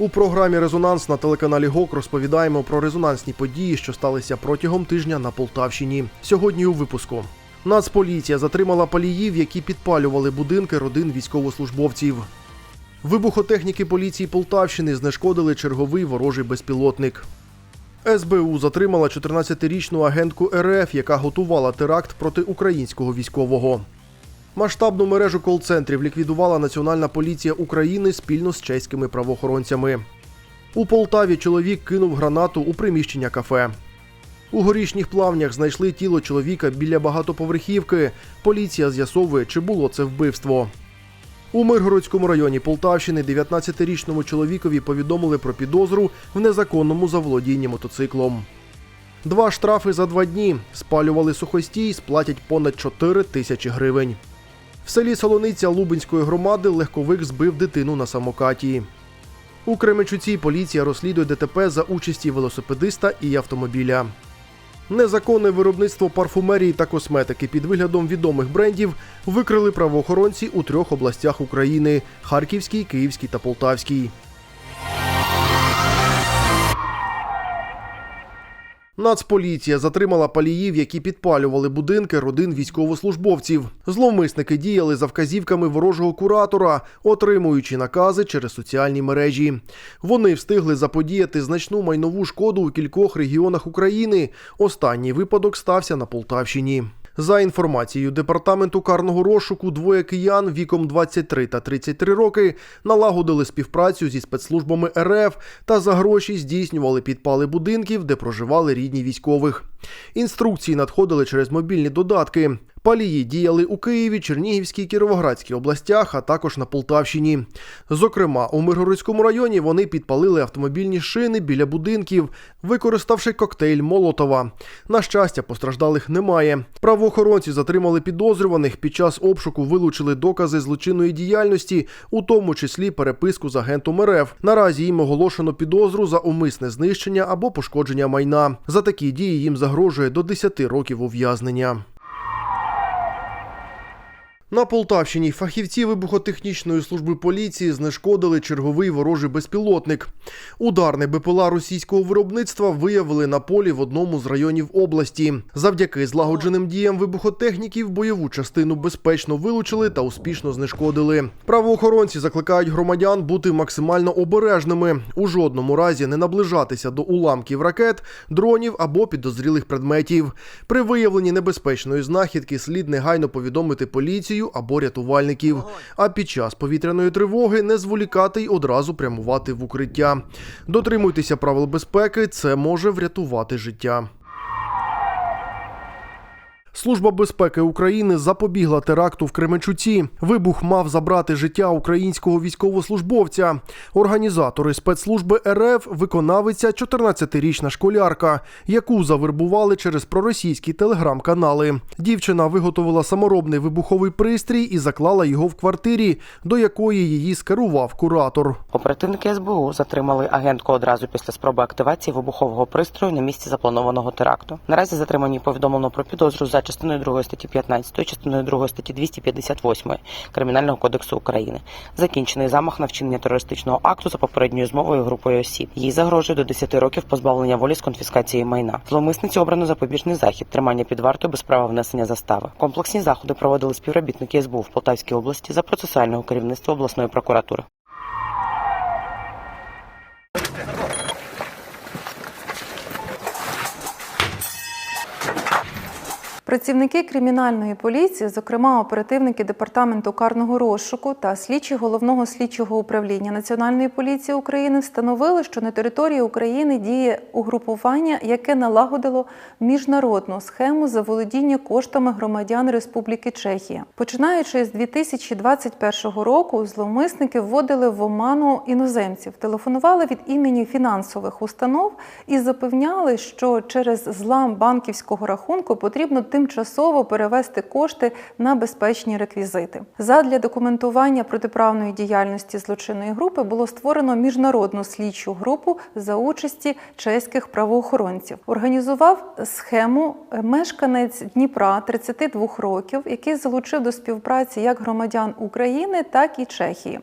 У програмі Резонанс на телеканалі ГОК розповідаємо про резонансні події, що сталися протягом тижня на Полтавщині. Сьогодні у випуску. Нацполіція затримала паліїв, які підпалювали будинки родин військовослужбовців. Вибухотехніки поліції Полтавщини знешкодили черговий ворожий безпілотник. СБУ затримала 14-річну агентку РФ, яка готувала теракт проти українського військового. Масштабну мережу кол-центрів ліквідувала Національна поліція України спільно з чеськими правоохоронцями. У Полтаві чоловік кинув гранату у приміщення кафе. У горішніх плавнях знайшли тіло чоловіка біля багатоповерхівки. Поліція з'ясовує, чи було це вбивство. У Миргородському районі Полтавщини 19-річному чоловікові повідомили про підозру в незаконному заволодінні мотоциклом. Два штрафи за два дні. Спалювали сухостій, сплатять понад 4 тисячі гривень. В селі Солониця Лубенської громади легковик збив дитину на самокаті. У Кременчуці поліція розслідує ДТП за участі велосипедиста і автомобіля. Незаконне виробництво парфумерії та косметики під виглядом відомих брендів викрили правоохоронці у трьох областях України: Харківській, Київській та Полтавській. Нацполіція затримала паліїв, які підпалювали будинки родин військовослужбовців. Зловмисники діяли за вказівками ворожого куратора, отримуючи накази через соціальні мережі. Вони встигли заподіяти значну майнову шкоду у кількох регіонах України. Останній випадок стався на Полтавщині. За інформацією департаменту карного розшуку, двоє киян віком 23 та 33 роки налагодили співпрацю зі спецслужбами РФ та за гроші здійснювали підпали будинків, де проживали рідні військових. Інструкції надходили через мобільні додатки. Палії діяли у Києві, Чернігівській, Кіровоградській областях, а також на Полтавщині. Зокрема, у Миргородському районі вони підпалили автомобільні шини біля будинків, використавши коктейль Молотова. На щастя, постраждалих немає. Правоохоронці затримали підозрюваних. Під час обшуку вилучили докази злочинної діяльності, у тому числі переписку з агентом РФ. Наразі їм оголошено підозру за умисне знищення або пошкодження майна. За такі дії їм загрожує до 10 років ув'язнення. На Полтавщині фахівці вибухотехнічної служби поліції знешкодили черговий ворожий безпілотник. Ударне БПЛА російського виробництва виявили на полі в одному з районів області. Завдяки злагодженим діям вибухотехніків бойову частину безпечно вилучили та успішно знешкодили. Правоохоронці закликають громадян бути максимально обережними, у жодному разі не наближатися до уламків ракет, дронів або підозрілих предметів. При виявленні небезпечної знахідки слід негайно повідомити поліцію або рятувальників. А під час повітряної тривоги не зволікати й одразу прямувати в укриття. Дотримуйтеся правил безпеки, це може врятувати життя. Служба безпеки України запобігла теракту в Кременчуці. Вибух мав забрати життя українського військовослужбовця. Організатори спецслужби РФ виконавиця 14-річна школярка, яку завербували через проросійські телеграм-канали. Дівчина виготовила саморобний вибуховий пристрій і заклала його в квартирі, до якої її скерував куратор. Оперативники СБУ затримали агентку одразу після спроби активації вибухового пристрою на місці запланованого теракту. Наразі затримані повідомлено про підозру за частиною 2 статті 15, частиною 2 статті 258 Кримінального кодексу України. Закінчений замах на вчинення терористичного акту за попередньою змовою групою осіб. Їй загрожує до 10 років позбавлення волі з конфіскації майна. Зловмисниці обрано запобіжний захід, тримання під вартою без права внесення застави. Комплексні заходи проводили співробітники СБУ в Полтавській області за процесуального керівництва обласної прокуратури. Працівники кримінальної поліції, зокрема оперативники департаменту карного розшуку та слідчі головного слідчого управління Національної поліції України, встановили, що на території України діє угрупування, яке налагодило міжнародну схему заволодіння коштами громадян Республіки Чехія. Починаючи з 2021 року, зловмисники вводили в оману іноземців, телефонували від імені фінансових установ і запевняли, що через злам банківського рахунку потрібно тимчасово перевести кошти на безпечні реквізити. Задля документування протиправної діяльності злочинної групи було створено міжнародну слідчу групу за участі чеських правоохоронців. Організував схему мешканець Дніпра 32 років, який залучив до співпраці як громадян України, так і Чехії.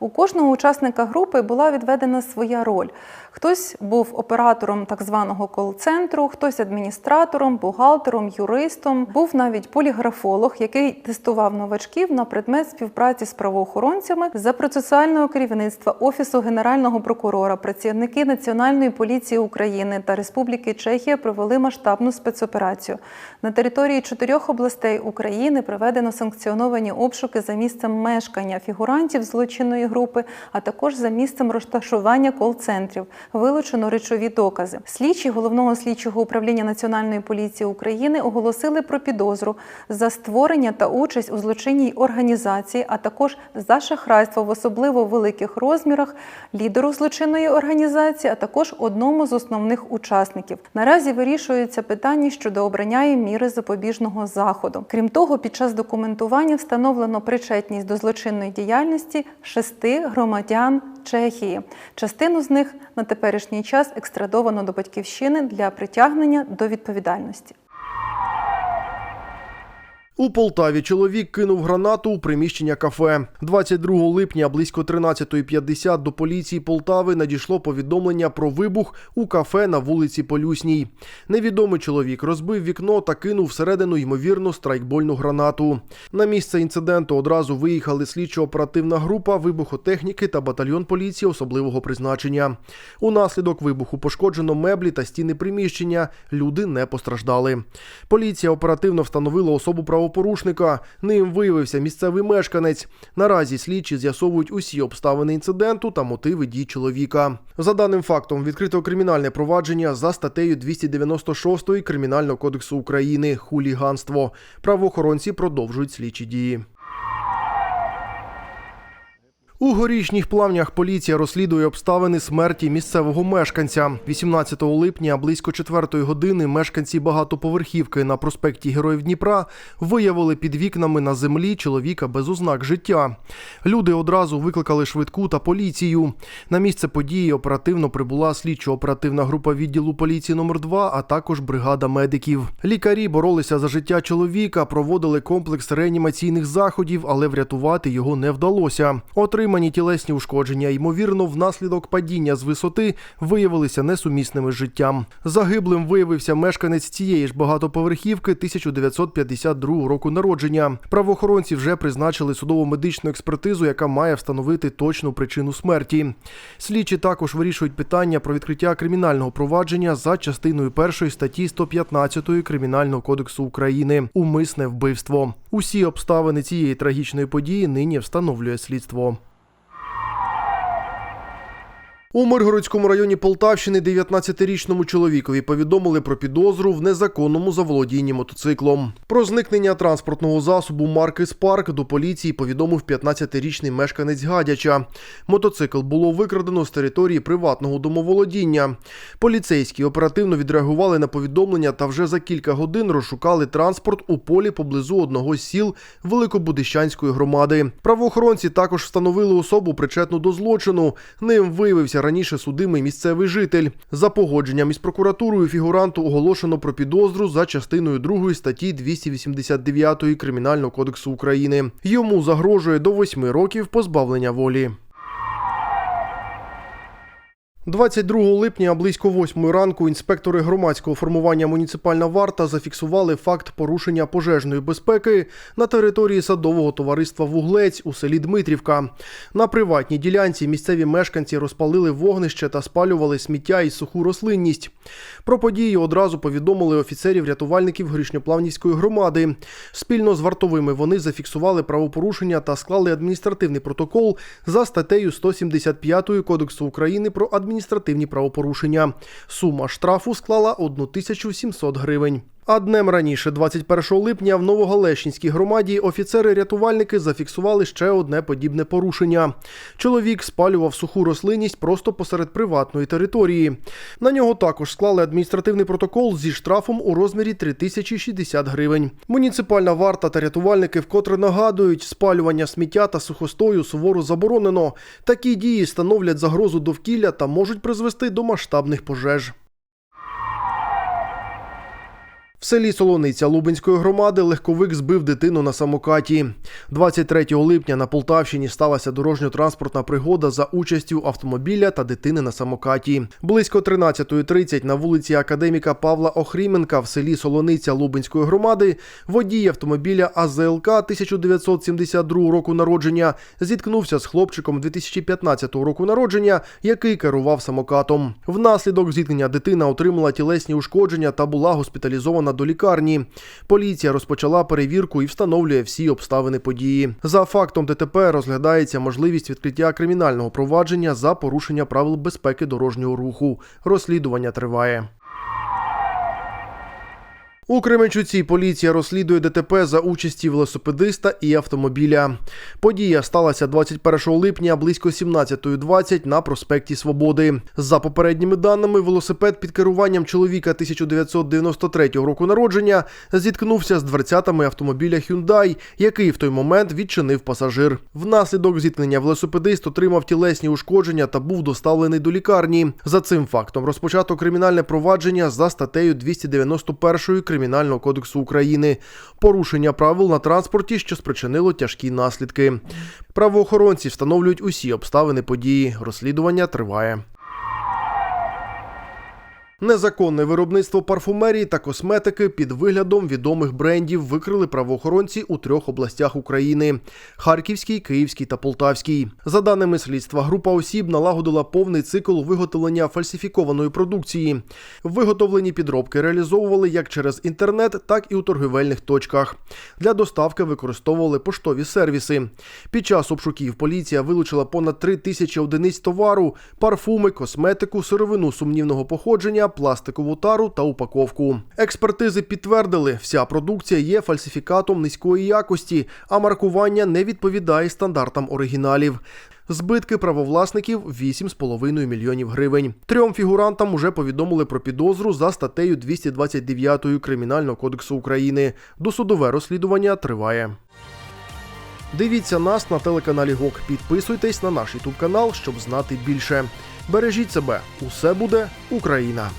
У кожного учасника групи була відведена своя роль. Хтось був оператором так званого кол-центру, хтось адміністратором, бухгалтером, юристом. Був навіть поліграфолог, який тестував новачків на предмет співпраці з правоохоронцями за процесуального керівництва Офісу Генерального прокурора, працівники Національної поліції України та Республіки Чехія провели масштабну спецоперацію. На території чотирьох областей України проведено санкціоновані обшуки за місцем мешкання фігурантів злочинної групи, а також за місцем розташування кол-центрів. Вилучено речові докази. Слідчі головного слідчого управління Національної поліції України оголосили про підозру за створення та участь у злочинній організації, а також за шахрайство в особливо великих розмірах лідеру злочинної організації, а також одному з основних учасників. Наразі вирішується питання щодо обрання їм міри запобіжного заходу. Крім того, під час документування встановлено причетність до злочинної діяльності шести громадян Чехії. Частину з них на теперішній час екстрадовано до батьківщини для притягнення до відповідальності. У Полтаві чоловік кинув гранату у приміщення кафе. 22 липня близько 13.50 до поліції Полтави надійшло повідомлення про вибух у кафе на вулиці Полюсній. Невідомий чоловік розбив вікно та кинув всередину ймовірно страйкбольну гранату. На місце інциденту одразу виїхали слідчо-оперативна група, вибухотехніки та батальйон поліції особливого призначення. Унаслідок вибуху пошкоджено меблі та стіни приміщення. Люди не постраждали. Поліція оперативно встановила особу правопорушника. Ним виявився місцевий мешканець. Наразі слідчі з'ясовують усі обставини інциденту та мотиви дій чоловіка. За даним фактом відкрито кримінальне провадження за статтею 296 Кримінального кодексу України хуліганство. Правоохоронці продовжують слідчі дії. У горішніх плавнях поліція розслідує обставини смерті місцевого мешканця. 18 липня близько 4 години мешканці багатоповерхівки на проспекті Героїв Дніпра виявили під вікнами на землі чоловіка без ознак життя. Люди одразу викликали швидку та поліцію. На місце події оперативно прибула слідчо-оперативна група відділу поліції номер 2 а також бригада медиків. Лікарі боролися за життя чоловіка, проводили комплекс реанімаційних заходів, але врятувати його не вдалося. Отримані тілесні ушкодження, ймовірно, внаслідок падіння з висоти виявилися несумісними з життям. Загиблим виявився мешканець цієї ж багатоповерхівки 1952 року народження. Правоохоронці вже призначили судово медичну експертизу, яка має встановити точну причину смерті. Слідчі також вирішують питання про відкриття кримінального провадження за частиною першої статті 115 Кримінального кодексу України умисне вбивство. Усі обставини цієї трагічної події нині встановлює слідство. У Миргородському районі Полтавщини 19-річному чоловікові повідомили про підозру в незаконному заволодінні мотоциклом. Про зникнення транспортного засобу марки Спарк до поліції повідомив 15-річний мешканець Гадяча. Мотоцикл було викрадено з території приватного домоволодіння. Поліцейські оперативно відреагували на повідомлення та вже за кілька годин розшукали транспорт у полі поблизу одного з сіл Великобудищанської громади. Правоохоронці також встановили особу причетну до злочину. Ним виявився раніше судимий місцевий житель. За погодженням із прокуратурою фігуранту оголошено про підозру за частиною 2 статті 289 Кримінального кодексу України. Йому загрожує до 8 років позбавлення волі. 22 липня близько 8 ранку інспектори громадського формування муніципальна варта зафіксували факт порушення пожежної безпеки на території садового товариства Вуглець у селі Дмитрівка. На приватній ділянці місцеві мешканці розпалили вогнище та спалювали сміття і суху рослинність. Про подію одразу повідомили офіцерів рятувальників Горішньоплавнівської громади. Спільно з вартовими вони зафіксували правопорушення та склали адміністративний протокол за статтею 175 Кодексу України про адміністративні правопорушення. Сума штрафу склала 1700 гривень. А днем раніше, 21 липня, в Новогалещинській громаді офіцери-рятувальники зафіксували ще одне подібне порушення. Чоловік спалював суху рослинність просто посеред приватної території. На нього також склали адміністративний протокол зі штрафом у розмірі 3060 гривень. Муніципальна варта та рятувальники вкотре нагадують, спалювання сміття та сухостою суворо заборонено. Такі дії становлять загрозу довкілля та можуть призвести до масштабних пожеж. В селі Солониця Лубенської громади легковик збив дитину на самокаті. 23 липня на Полтавщині сталася дорожньо-транспортна пригода за участю автомобіля та дитини на самокаті. Близько 13.30 на вулиці Академіка Павла Охріменка в селі Солониця Лубенської громади водій автомобіля АЗЛК 1972 року народження зіткнувся з хлопчиком 2015 року народження, який керував самокатом. Внаслідок зіткнення дитина отримала тілесні ушкодження та була госпіталізована до лікарні. Поліція розпочала перевірку і встановлює всі обставини події. За фактом ДТП розглядається можливість відкриття кримінального провадження за порушення правил безпеки дорожнього руху. Розслідування триває. У Кременчуці поліція розслідує ДТП за участі велосипедиста і автомобіля. Подія сталася 21 липня близько 17.20 на проспекті Свободи. За попередніми даними, велосипед під керуванням чоловіка 1993 року народження зіткнувся з дверцятами автомобіля Hyundai, який в той момент відчинив пасажир. Внаслідок зіткнення велосипедист отримав тілесні ушкодження та був доставлений до лікарні. За цим фактом розпочато кримінальне провадження за статтею 291 Кримінального кодексу України порушення правил на транспорті, що спричинило тяжкі наслідки. Правоохоронці встановлюють усі обставини події. Розслідування триває. Незаконне виробництво парфумерії та косметики під виглядом відомих брендів викрили правоохоронці у трьох областях України: Харківській, Київській та Полтавській. За даними слідства, група осіб налагодила повний цикл виготовлення фальсифікованої продукції. Виготовлені підробки реалізовували як через інтернет, так і у торгівельних точках. Для доставки використовували поштові сервіси. Під час обшуків поліція вилучила понад 3 тисячі одиниць товару, парфуми, косметику, сировину сумнівного походження, пластикову тару та упаковку. Експертизи підтвердили, вся продукція є фальсифікатом низької якості, а маркування не відповідає стандартам оригіналів. Збитки правовласників 8,5 мільйонів гривень. Трьом фігурантам уже повідомили про підозру за статтею 229 Кримінального кодексу України. Досудове розслідування триває. Дивіться нас на телеканалі ГОК. Підписуйтесь на наш ютуб канал, щоб знати більше. Бережіть себе. Усе буде Україна!